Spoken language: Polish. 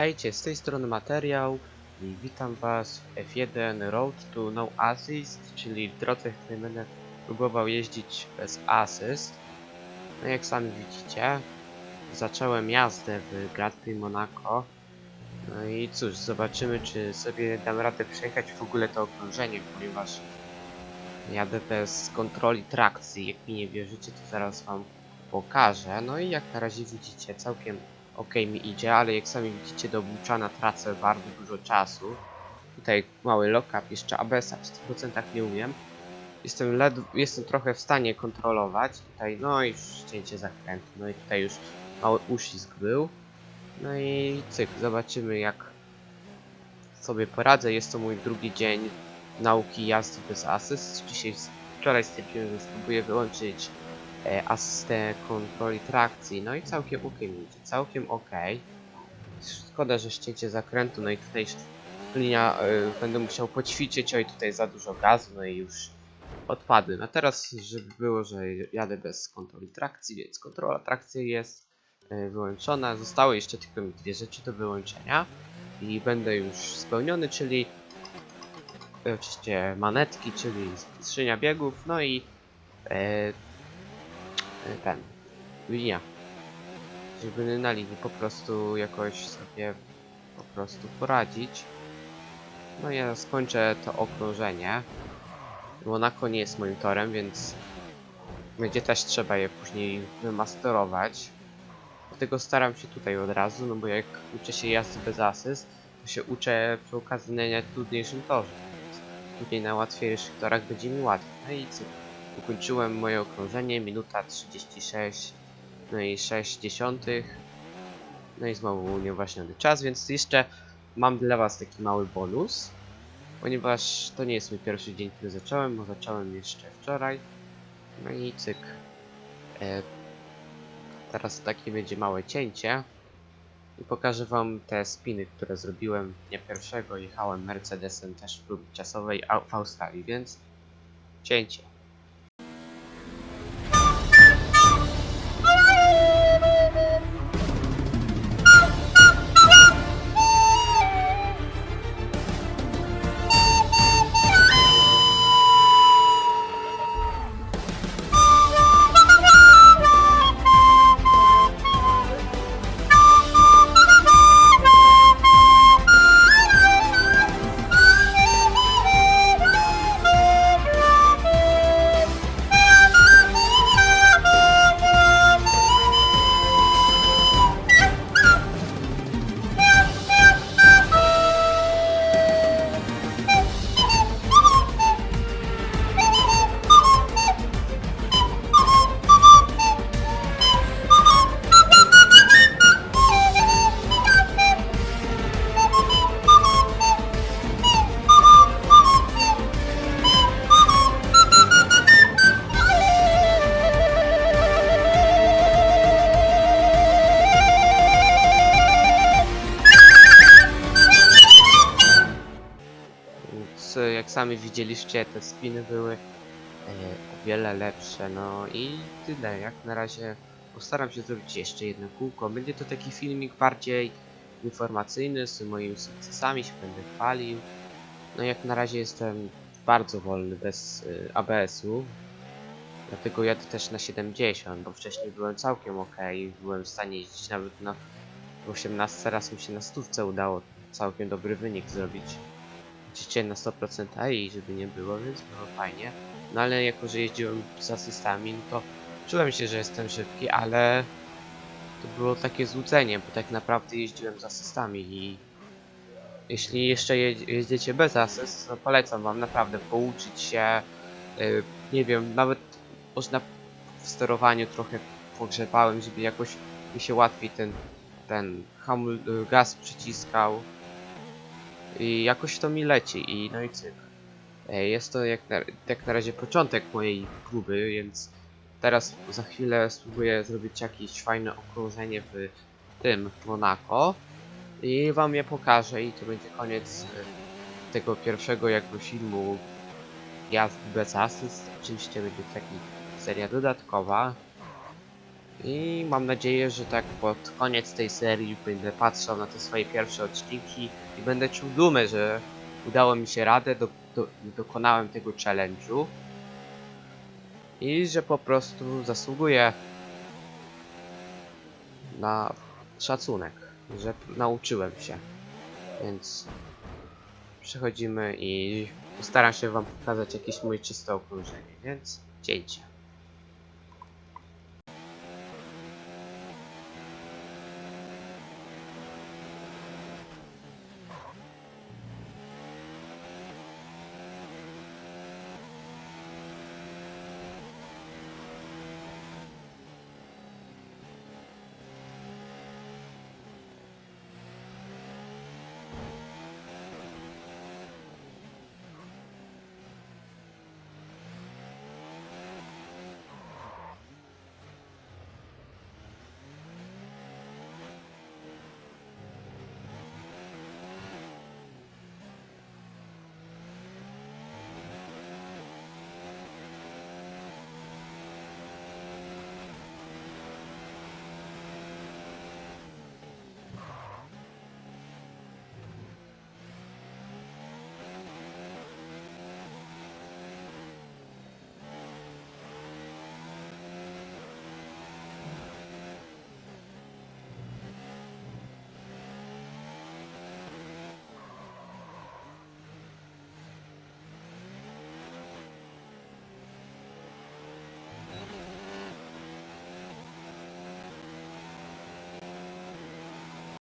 Witajcie, z tej strony materiał i witam was w F1 Road to No Assist, czyli w drodze, w której będę próbował jeździć bez asyst. No jak sami widzicie, zacząłem jazdę w Grand Prix Monaco. No i cóż, zobaczymy czy sobie dam radę przejechać w ogóle to okrążenie, ponieważ jadę bez kontroli trakcji. Jak mi nie wierzycie, to zaraz wam pokażę. No i jak na razie widzicie, całkiem ok mi idzie, ale jak sami widzicie do Buczana tracę bardzo dużo czasu. Tutaj mały lock-up, jeszcze ABS-a w 100% nie umiem. Jestem ledwo, jestem trochę w stanie kontrolować. Tutaj no i ścięcie zakrętu, no i tutaj już mały uścisk był. No i cyk, zobaczymy jak sobie poradzę. Jest to mój drugi dzień nauki jazdy bez asyst. Dzisiaj, wczoraj stwierdziłem, że spróbuję wyłączyć asystę kontroli trakcji. No i całkiem ok idzie, całkiem ok. Szkoda, że ścięcie zakrętu, no i tutaj linia y, będę musiał poćwiczyć, oj tutaj za dużo gazu, no i już odpadłem. A teraz, żeby było, że jadę bez kontroli trakcji, więc kontrola trakcji jest y, wyłączona. Zostały jeszcze tylko mi dwie rzeczy do wyłączenia i będę już spełniony, czyli y, oczywiście manetki, czyli skrzynia biegów, no i e, ten, linia. Żeby na linii po prostu jakoś sobie po prostu poradzić. No ja skończę to okrążenie. Monaco nie jest moim torem, więc będzie też trzeba je później wymasterować. Dlatego staram się tutaj od razu, no bo jak uczę się jazdy bez asyst, to się uczę przy okazji na najtrudniejszym torze. Tutaj na łatwiejszych torach będzie mi łatwiej. No i cyk. Ukończyłem moje okrążenie, minuta 36, no i 6 dziesiątych. No i znowu nieuważniony czas, więc jeszcze mam dla was taki mały bonus. Ponieważ to nie jest mój pierwszy dzień, który zacząłem, bo zacząłem jeszcze wczoraj. No i cyk. E, teraz takie będzie małe cięcie. I pokażę wam te spiny, które zrobiłem dnia pierwszego. Jechałem Mercedesem też w próbie czasowej w Australii, więc cięcie. Sami widzieliście, te spiny były e, o wiele lepsze. No i tyle. Jak na razie postaram się zrobić jeszcze jedno kółko. Będzie to taki filmik bardziej informacyjny, z moimi sukcesami się będę chwalił. No jak na razie jestem bardzo wolny bez e, ABS-u. Dlatego jadę też na 70, bo wcześniej byłem całkiem ok. Byłem w stanie jeździć nawet na 18, raz mi się na stówce udało całkiem dobry wynik zrobić oczywiście na 100% AI, żeby nie było, więc było fajnie. No ale jako, że jeździłem z asystami, no to czułem się, że jestem szybki, ale to było takie złudzenie, bo tak naprawdę jeździłem z asystami i jeśli jeszcze jeździcie bez asyst, to polecam wam naprawdę pouczyć się, y, nie wiem, nawet można w sterowaniu trochę pogrzebałem, żeby jakoś mi się łatwiej ten, ten hamul, y, gaz przyciskał, i jakoś to mi leci i no i cyk. E, Jest to jak na, jak na razie początek mojej próby, więc teraz za chwilę spróbuję zrobić jakieś fajne okrążenie w tym Monaco i wam je pokażę i to będzie koniec e, tego pierwszego jakby filmu jazd bez asyst. Oczywiście będzie taki seria dodatkowa. I mam nadzieję, że tak pod koniec tej serii będę patrzał na te swoje pierwsze odcinki i będę czuł dumę, że udało mi się radę, do, do, dokonałem tego challenge'u i że po prostu zasługuję na szacunek, że nauczyłem się. Więc przechodzimy i postaram się wam pokazać jakieś moje czyste okrążenie, więc cięcie.